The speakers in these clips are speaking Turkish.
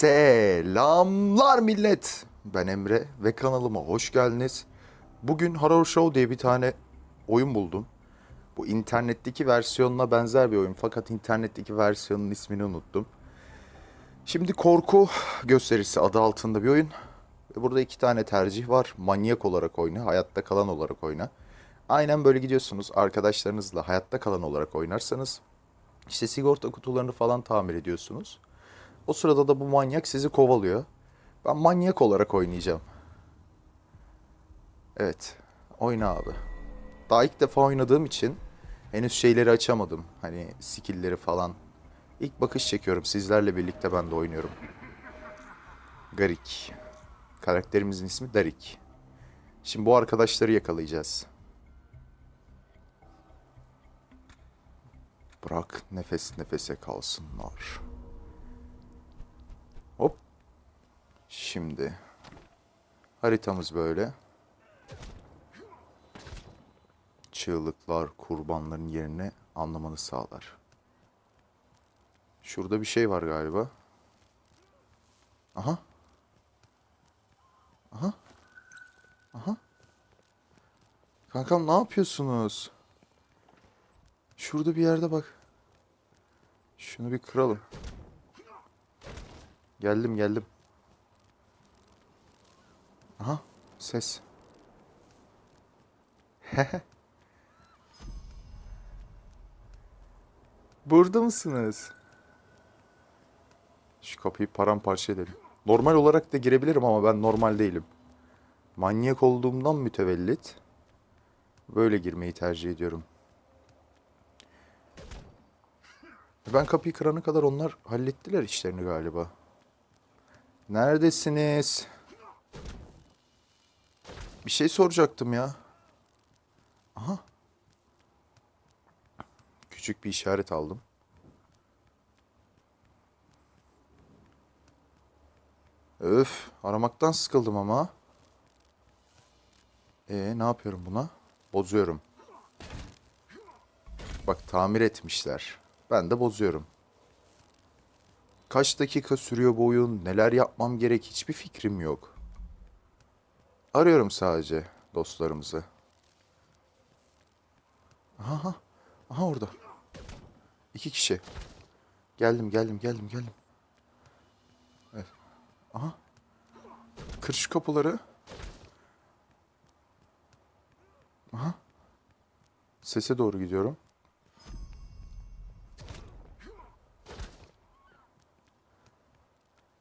Selamlar millet. Ben Emre ve kanalıma hoş geldiniz. Bugün Horror Show diye bir tane oyun buldum. Bu internetteki versiyonuna benzer bir oyun fakat internetteki versiyonun ismini unuttum. Şimdi korku gösterisi adı altında bir oyun. Burada iki tane tercih var. Manyak olarak oyna, hayatta kalan olarak oyna. Aynen böyle gidiyorsunuz. Arkadaşlarınızla hayatta kalan olarak oynarsanız işte sigorta kutularını falan tamir ediyorsunuz. O sırada da bu manyak sizi kovalıyor. Ben manyak olarak oynayacağım. Evet. Oyna abi. Daha ilk defa oynadığım için henüz şeyleri açamadım. Hani skill'leri falan. İlk bakış çekiyorum. Sizlerle birlikte ben de oynuyorum. Garik. Karakterimizin ismi Darik. Şimdi bu arkadaşları yakalayacağız. Bırak nefes nefese kalsınlar. Hop. Şimdi haritamız böyle. Çığlıklar kurbanların yerini anlamanı sağlar. Şurada bir şey var galiba. Aha. Aha. Aha. Kankam ne yapıyorsunuz? Şurada bir yerde bak. Şunu bir kıralım. Geldim geldim. Aha ses. Burada mısınız? Şu kapıyı paramparça edelim. Normal olarak da girebilirim ama ben normal değilim. Manyak olduğumdan mütevellit böyle girmeyi tercih ediyorum. Ben kapıyı kırana kadar onlar hallettiler işlerini galiba. Neredesiniz? Bir şey soracaktım ya. Aha. Küçük bir işaret aldım. Öf, aramaktan sıkıldım ama. E ne yapıyorum buna? Bozuyorum. Bak tamir etmişler. Ben de bozuyorum. Kaç dakika sürüyor bu oyun? Neler yapmam gerek? Hiçbir fikrim yok. Arıyorum sadece dostlarımızı. Aha, aha, orada. İki kişi. Geldim, geldim, geldim, geldim. Evet. Aha. Kır şu kapıları. Aha. Sese doğru gidiyorum.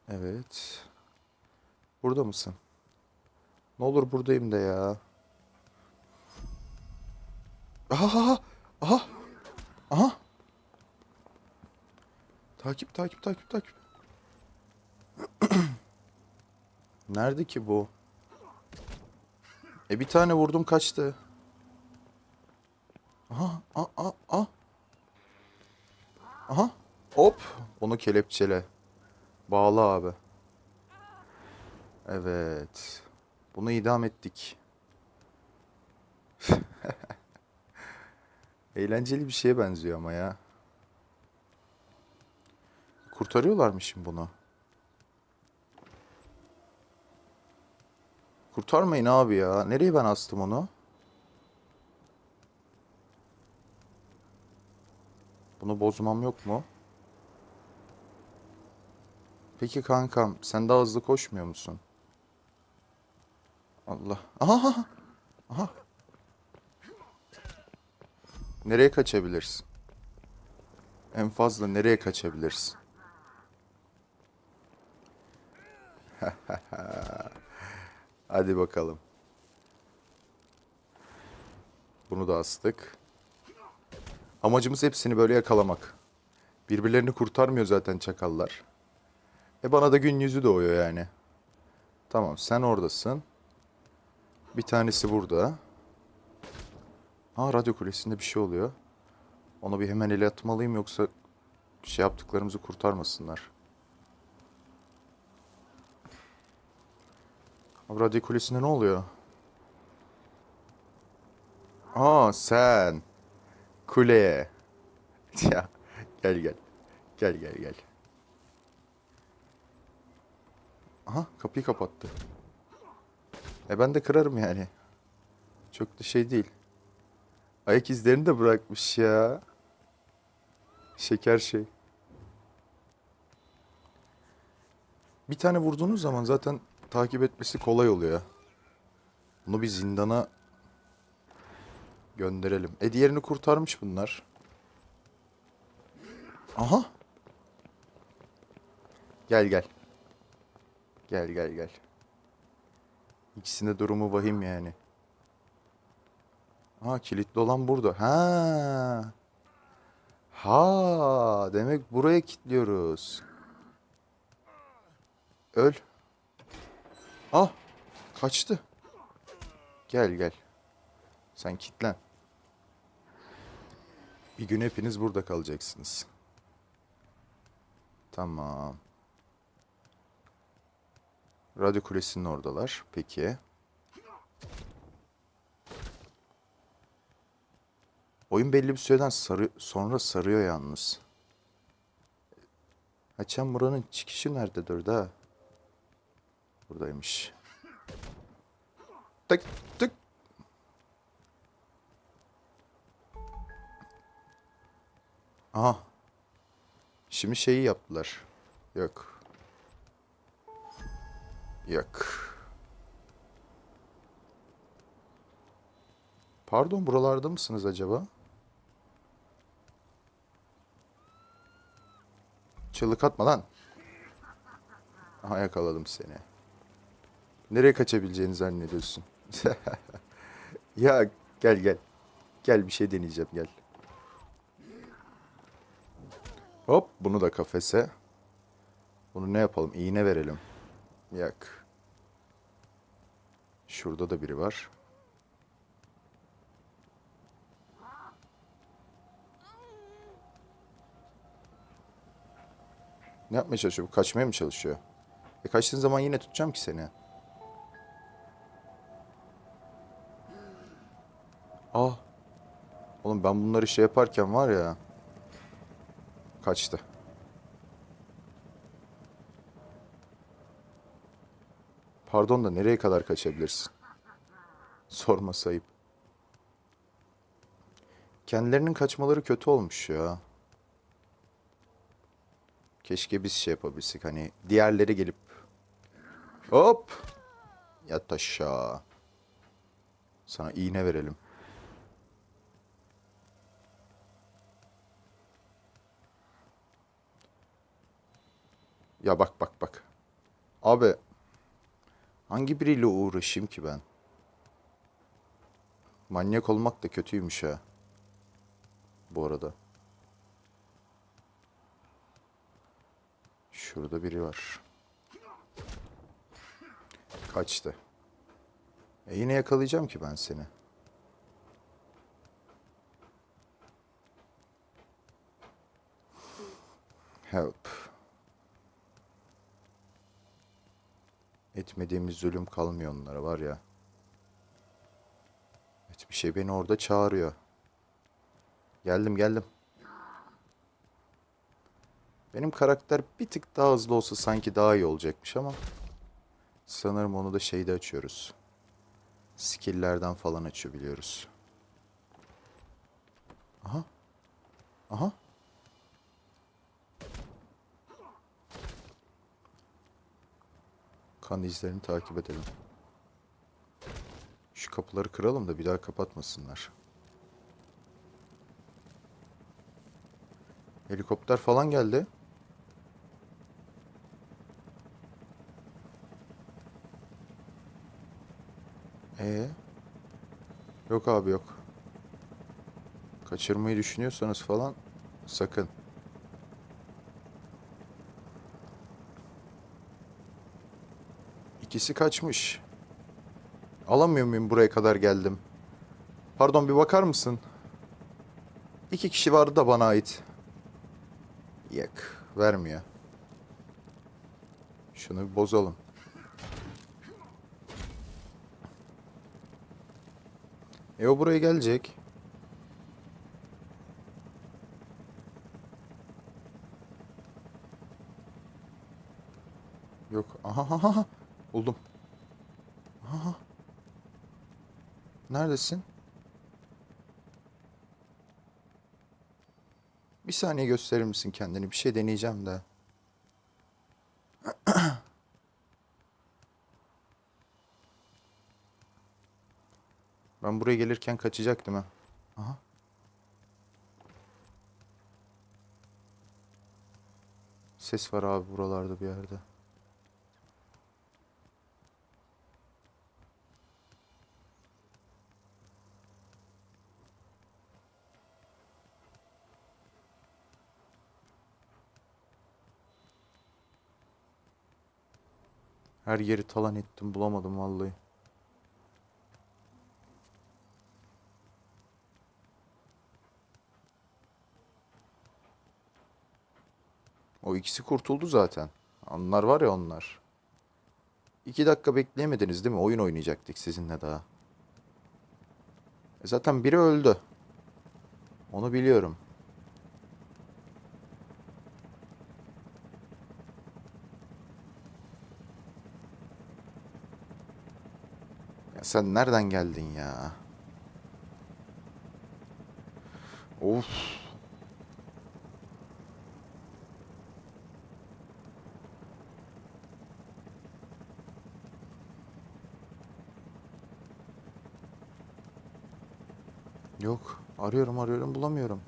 Evet. Burada mısın? Ne olur buradayım de ya. Aha, aha, aha, aha. Takip, takip, takip, takip. Nerede ki bu? E bir tane vurdum kaçtı. Aha, a, a, a. Aha, hop. Onu kelepçele. Bağla abi. Evet. Bunu idam ettik. Eğlenceli bir şeye benziyor ama ya. Kurtarıyorlar mı şimdi bunu? Kurtarmayın abi ya. Nereye ben astım onu? Bunu bozmam yok mu? Peki kankam sen daha hızlı koşmuyor musun? Allah. Aha, aha. Nereye kaçabilirsin? En fazla nereye kaçabilirsin? Hadi bakalım. Bunu da astık. Amacımız hepsini böyle yakalamak. Birbirlerini kurtarmıyor zaten çakallar. E bana da gün yüzü doğuyor yani. Tamam sen oradasın. Bir tanesi burada. Ha radyo kulesinde bir şey oluyor. Ona bir hemen el atmalıyım yoksa şey yaptıklarımızı kurtarmasınlar. Abi radyo kulesinde ne oluyor? Aa sen. Kuleye. ya gel gel. Gel gel gel. Aha kapıyı kapattı. E ben de kırarım yani. Çok da şey değil. Ayak izlerini de bırakmış ya. Şeker şey. Bir tane vurduğunuz zaman zaten takip etmesi kolay oluyor. Bunu bir zindana gönderelim. E diğerini kurtarmış bunlar. Aha. Gel gel. Gel gel gel. İkisinde durumu vahim yani. Ha kilitli olan burada. Ha. Ha, demek buraya kilitliyoruz. Öl. Ah, kaçtı. Gel gel. Sen kilitlen. Bir gün hepiniz burada kalacaksınız. Tamam. Radyo kulesinin oradalar. Peki. Oyun belli bir süreden sarı, sonra sarıyor yalnız. Açan buranın çıkışı nerede durdu ha? Buradaymış. Tık tık. Aha. Şimdi şeyi yaptılar. Yok. Yok. Pardon buralarda mısınız acaba? Çığlık atma lan. Aha yakaladım seni. Nereye kaçabileceğini zannediyorsun? ya gel gel. Gel bir şey deneyeceğim gel. Hop bunu da kafese. Bunu ne yapalım? İğne verelim. Yak. Şurada da biri var. Ne yapmaya çalışıyor? Bu kaçmaya mı çalışıyor? E kaçtığın zaman yine tutacağım ki seni. Ah. Oğlum ben bunları şey yaparken var ya. Kaçtı. Pardon da nereye kadar kaçabilirsin? Sorma sayıp. Kendilerinin kaçmaları kötü olmuş ya. Keşke biz şey yapabilsek hani diğerleri gelip hop yat aşağı. Sana iğne verelim. Ya bak bak bak. Abi hangi biriyle uğraşayım ki ben? Manyak olmak da kötüymüş ha. Bu arada. Şurada biri var. Kaçtı. E yine yakalayacağım ki ben seni. Help. Etmediğimiz zulüm kalmıyor onlara var ya. Evet bir şey beni orada çağırıyor. Geldim geldim. Benim karakter bir tık daha hızlı olsa sanki daha iyi olacakmış ama sanırım onu da şeyde açıyoruz. Skill'lerden falan açabiliyoruz. Aha. Aha. Kan izlerini takip edelim. Şu kapıları kıralım da bir daha kapatmasınlar. Helikopter falan geldi. Ee? Yok abi yok. Kaçırmayı düşünüyorsanız falan sakın. İkisi kaçmış. Alamıyor muyum buraya kadar geldim? Pardon bir bakar mısın? İki kişi vardı da bana ait. Yak. Vermiyor. Şunu bir bozalım. E o buraya gelecek. Yok. Aha. Aha, aha. Buldum. Aha. Neredesin? Bir saniye gösterir misin kendini? Bir şey deneyeceğim de. Ben buraya gelirken kaçacaktım ha. Aha. Ses var abi buralarda bir yerde. Her yeri talan ettim bulamadım vallahi. O ikisi kurtuldu zaten. Onlar var ya onlar. İki dakika bekleyemediniz değil mi? Oyun oynayacaktık sizinle daha. E zaten biri öldü. Onu biliyorum. Ya sen nereden geldin ya? Of. Yok. Arıyorum arıyorum bulamıyorum.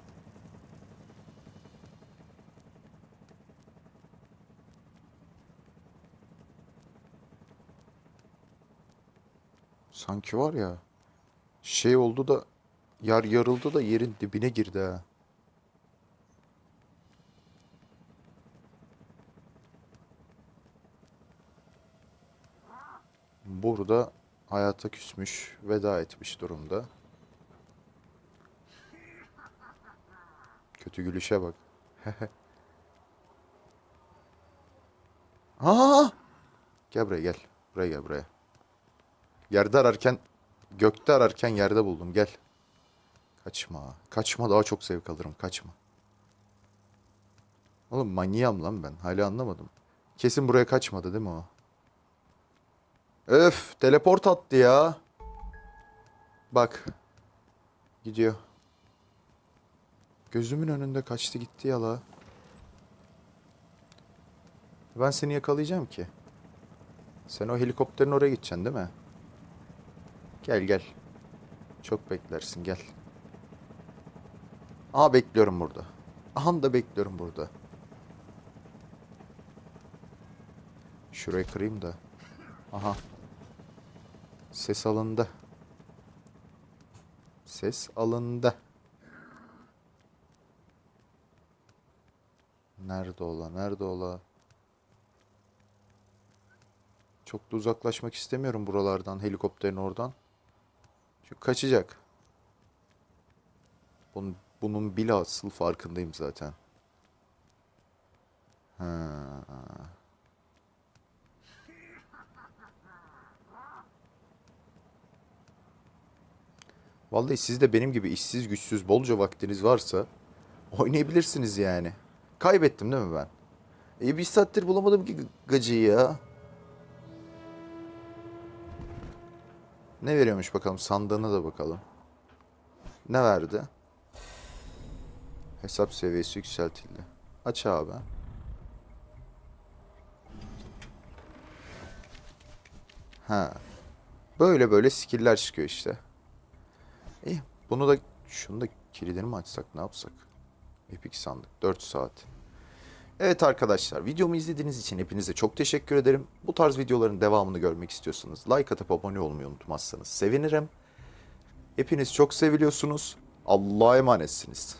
Sanki var ya şey oldu da yer yarıldı da yerin dibine girdi ha. Burada hayata küsmüş, veda etmiş durumda. Kötü gülüşe bak. Aa! Gel buraya gel. Buraya gel buraya. Yerde ararken, gökte ararken yerde buldum. Gel. Kaçma. Kaçma daha çok zevk alırım. Kaçma. Oğlum manyağım lan ben. Hala anlamadım. Kesin buraya kaçmadı değil mi o? Öf, teleport attı ya. Bak. Gidiyor. Gözümün önünde kaçtı gitti ya la. Ben seni yakalayacağım ki. Sen o helikopterin oraya gideceksin değil mi? Gel gel. Çok beklersin gel. Aha bekliyorum burada. Aha da bekliyorum burada. Şurayı kırayım da. Aha. Ses alındı. Ses alındı. Nerede ola? Nerede ola? Çok da uzaklaşmak istemiyorum buralardan, helikopterin oradan. Çünkü kaçacak. Bunun, bunun bile asıl farkındayım zaten. Ha. Vallahi siz de benim gibi işsiz güçsüz bolca vaktiniz varsa oynayabilirsiniz yani. Kaybettim değil mi ben? E bir saattir bulamadım ki gacıyı ya. Ne veriyormuş bakalım sandığına da bakalım. Ne verdi? Hesap seviyesi yükseltildi. Aç abi. Ha. Böyle böyle skill'ler çıkıyor işte. İyi. Bunu da şunu da kilidini mi açsak ne yapsak? Epic sandık. 4 saat. Evet arkadaşlar videomu izlediğiniz için hepinize çok teşekkür ederim. Bu tarz videoların devamını görmek istiyorsanız like atıp abone olmayı unutmazsanız sevinirim. Hepiniz çok seviliyorsunuz. Allah'a emanetsiniz.